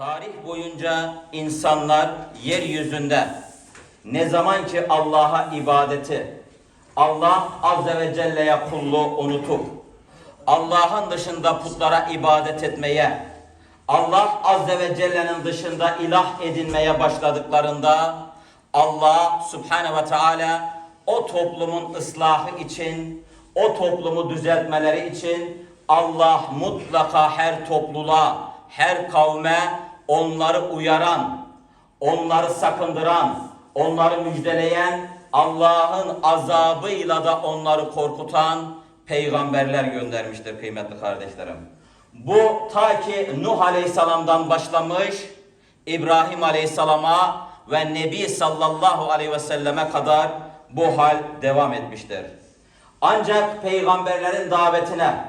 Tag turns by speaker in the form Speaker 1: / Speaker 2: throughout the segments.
Speaker 1: Tarih boyunca insanlar yeryüzünde ne zaman ki Allah'a ibadeti, Allah Azze ve Celle'ye kulluğu unutup, Allah'ın dışında putlara ibadet etmeye, Allah Azze ve Celle'nin dışında ilah edinmeye başladıklarında, Allah Subhanahu ve Teala o toplumun ıslahı için, o toplumu düzeltmeleri için Allah mutlaka her topluluğa, her kavme onları uyaran, onları sakındıran, onları müjdeleyen, Allah'ın azabıyla da onları korkutan peygamberler göndermiştir kıymetli kardeşlerim. Bu ta ki Nuh Aleyhisselam'dan başlamış, İbrahim Aleyhisselam'a ve Nebi sallallahu aleyhi ve selleme kadar bu hal devam etmiştir. Ancak peygamberlerin davetine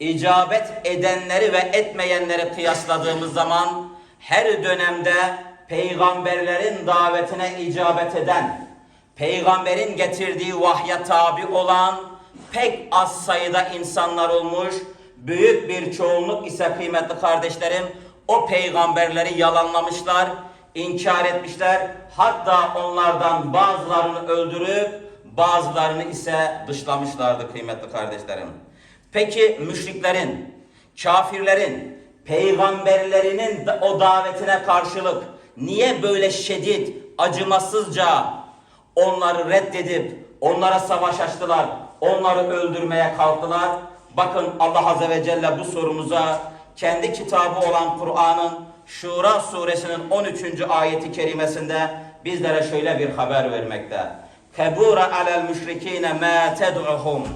Speaker 1: icabet edenleri ve etmeyenleri kıyasladığımız zaman her dönemde peygamberlerin davetine icabet eden, peygamberin getirdiği vahye tabi olan pek az sayıda insanlar olmuş, büyük bir çoğunluk ise kıymetli kardeşlerim o peygamberleri yalanlamışlar, inkar etmişler. Hatta onlardan bazılarını öldürüp bazılarını ise dışlamışlardı kıymetli kardeşlerim. Peki müşriklerin, kafirlerin, peygamberlerinin o davetine karşılık niye böyle şiddet, acımasızca onları reddedip onlara savaş açtılar, onları öldürmeye kalktılar? Bakın Allah Azze ve Celle bu sorumuza kendi kitabı olan Kur'an'ın Şura suresinin 13. ayeti kerimesinde bizlere şöyle bir haber vermekte. Kebura alel müşrikine ma ted'uhum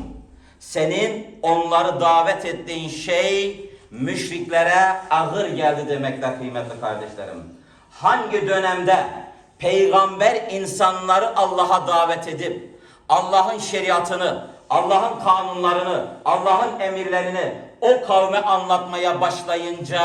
Speaker 1: senin onları davet ettiğin şey müşriklere ağır geldi demekte kıymetli kardeşlerim. Hangi dönemde peygamber insanları Allah'a davet edip Allah'ın şeriatını, Allah'ın kanunlarını, Allah'ın emirlerini o kavme anlatmaya başlayınca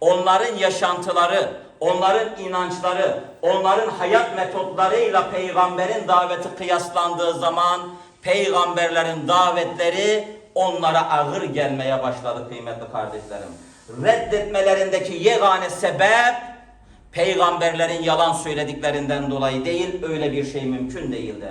Speaker 1: onların yaşantıları, onların inançları, onların hayat metotlarıyla peygamberin daveti kıyaslandığı zaman peygamberlerin davetleri onlara ağır gelmeye başladı kıymetli kardeşlerim. Reddetmelerindeki yegane sebep peygamberlerin yalan söylediklerinden dolayı değil, öyle bir şey mümkün değildi.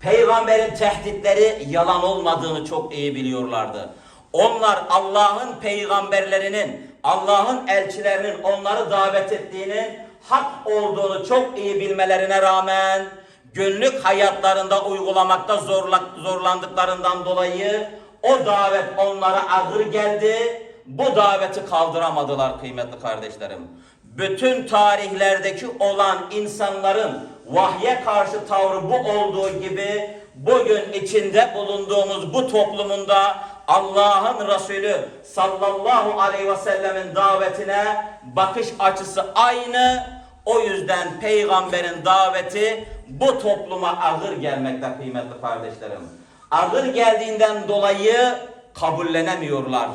Speaker 1: Peygamberin tehditleri yalan olmadığını çok iyi biliyorlardı. Onlar Allah'ın peygamberlerinin, Allah'ın elçilerinin onları davet ettiğinin hak olduğunu çok iyi bilmelerine rağmen günlük hayatlarında uygulamakta zorla- zorlandıklarından dolayı o davet onlara ağır geldi. Bu daveti kaldıramadılar kıymetli kardeşlerim. Bütün tarihlerdeki olan insanların vahye karşı tavrı bu olduğu gibi bugün içinde bulunduğumuz bu toplumunda Allah'ın Resulü sallallahu aleyhi ve sellemin davetine bakış açısı aynı. O yüzden peygamberin daveti bu topluma ağır gelmekte kıymetli kardeşlerim. Ağır geldiğinden dolayı kabullenemiyorlar.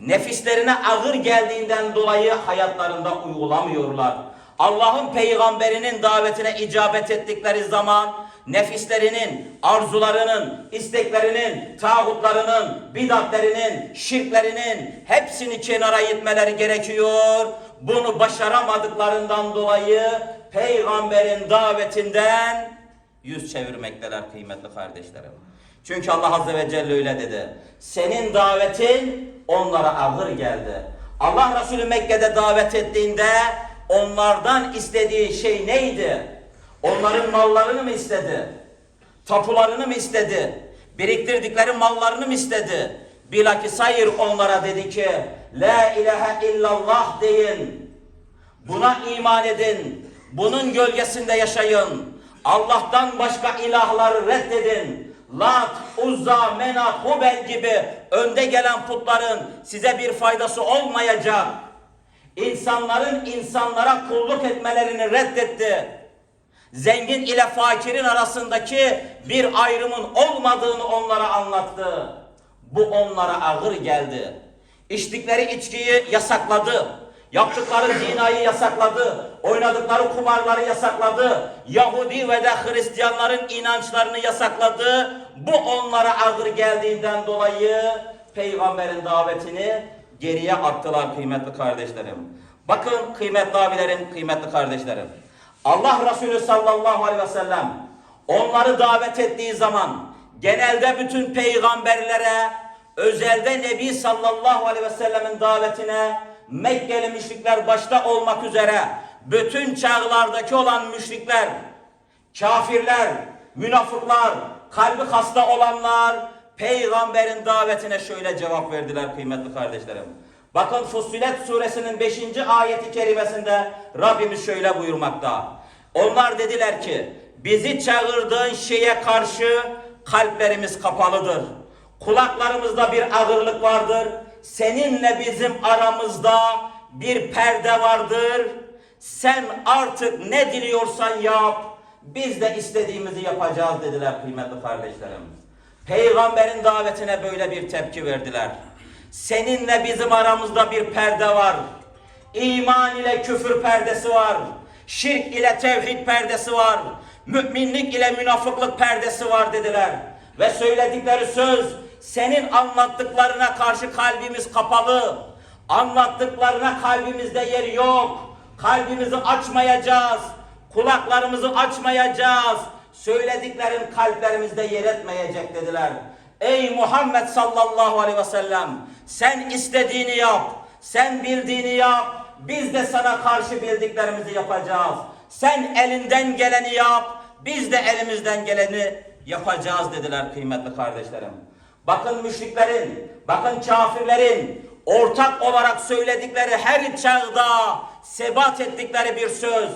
Speaker 1: Nefislerine ağır geldiğinden dolayı hayatlarında uygulamıyorlar. Allah'ın peygamberinin davetine icabet ettikleri zaman nefislerinin, arzularının, isteklerinin, tağutlarının, bidatlerinin, şirklerinin hepsini kenara itmeleri gerekiyor. Bunu başaramadıklarından dolayı peygamberin davetinden yüz çevirmekteler kıymetli kardeşlerim. Çünkü Allah Azze ve Celle öyle dedi. Senin davetin onlara ağır geldi. Allah Resulü Mekke'de davet ettiğinde onlardan istediği şey neydi? Onların mallarını mı istedi? Tapularını mı istedi? Biriktirdikleri mallarını mı istedi? Bilakis hayır onlara dedi ki La ilahe illallah deyin. Buna iman edin. Bunun gölgesinde yaşayın. Allah'tan başka ilahları reddedin. Lat, Uzza, Menat, Hubel gibi önde gelen putların size bir faydası olmayacak. İnsanların insanlara kulluk etmelerini reddetti. Zengin ile fakirin arasındaki bir ayrımın olmadığını onlara anlattı. Bu onlara ağır geldi. İçtikleri içkiyi yasakladı. Yaptıkları zinayı yasakladı. Oynadıkları kumarları yasakladı. Yahudi ve de Hristiyanların inançlarını yasakladı. Bu onlara ağır geldiğinden dolayı peygamberin davetini geriye attılar kıymetli kardeşlerim. Bakın kıymetli abilerim, kıymetli kardeşlerim. Allah Resulü sallallahu aleyhi ve sellem onları davet ettiği zaman genelde bütün peygamberlere özelde Nebi sallallahu aleyhi ve sellemin davetine Mekkeli müşrikler başta olmak üzere bütün çağlardaki olan müşrikler, kafirler, münafıklar, kalbi hasta olanlar peygamberin davetine şöyle cevap verdiler kıymetli kardeşlerim. Bakın Fussilet suresinin 5. ayeti kerimesinde Rabbimiz şöyle buyurmakta. Onlar dediler ki bizi çağırdığın şeye karşı kalplerimiz kapalıdır. Kulaklarımızda bir ağırlık vardır. Seninle bizim aramızda bir perde vardır. Sen artık ne diliyorsan yap. Biz de istediğimizi yapacağız dediler kıymetli kardeşlerim. Peygamberin davetine böyle bir tepki verdiler. Seninle bizim aramızda bir perde var. İman ile küfür perdesi var. Şirk ile tevhid perdesi var. Müminlik ile münafıklık perdesi var dediler. Ve söyledikleri söz senin anlattıklarına karşı kalbimiz kapalı. Anlattıklarına kalbimizde yer yok. Kalbimizi açmayacağız. Kulaklarımızı açmayacağız. Söylediklerin kalplerimizde yer etmeyecek dediler. Ey Muhammed sallallahu aleyhi ve sellem sen istediğini yap. Sen bildiğini yap. Biz de sana karşı bildiklerimizi yapacağız. Sen elinden geleni yap. Biz de elimizden geleni yapacağız dediler kıymetli kardeşlerim. Bakın müşriklerin, bakın kafirlerin ortak olarak söyledikleri her çağda sebat ettikleri bir söz.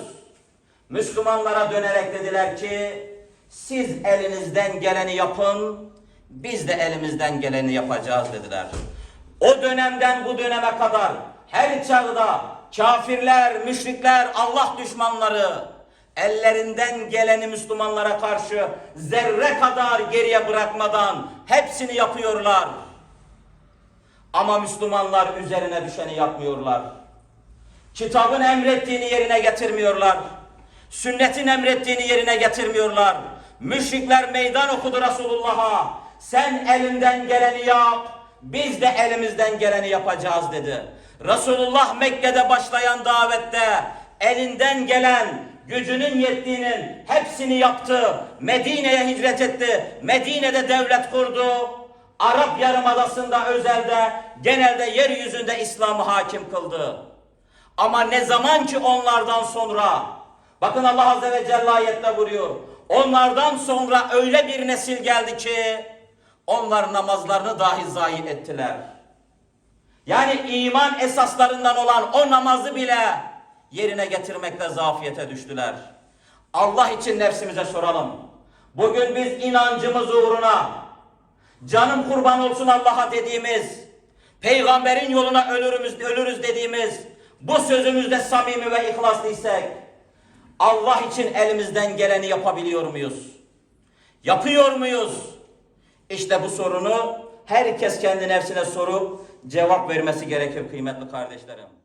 Speaker 1: Müslümanlara dönerek dediler ki siz elinizden geleni yapın biz de elimizden geleni yapacağız dediler. O dönemden bu döneme kadar her çağda kafirler, müşrikler, Allah düşmanları ellerinden geleni Müslümanlara karşı zerre kadar geriye bırakmadan hepsini yapıyorlar. Ama Müslümanlar üzerine düşeni yapmıyorlar. Kitabın emrettiğini yerine getirmiyorlar. Sünnetin emrettiğini yerine getirmiyorlar. Müşrikler meydan okudu Resulullah'a. Sen elinden geleni yap, biz de elimizden geleni yapacağız dedi. Resulullah Mekke'de başlayan davette elinden gelen gücünün yettiğinin hepsini yaptı. Medine'ye hicret etti. Medine'de devlet kurdu. Arap Yarımadası'nda özelde genelde yeryüzünde İslam'ı hakim kıldı. Ama ne zaman ki onlardan sonra bakın Allah Azze ve Celle ayette buyuruyor. Onlardan sonra öyle bir nesil geldi ki onlar namazlarını dahi zayi ettiler. Yani iman esaslarından olan o namazı bile yerine getirmekte zafiyete düştüler. Allah için nefsimize soralım. Bugün biz inancımız uğruna canım kurban olsun Allah'a dediğimiz, peygamberin yoluna ölürüz, ölürüz dediğimiz bu sözümüzde samimi ve ihlaslıysak Allah için elimizden geleni yapabiliyor muyuz? Yapıyor muyuz? İşte bu sorunu herkes kendi nefsine sorup cevap vermesi gerekir kıymetli kardeşlerim.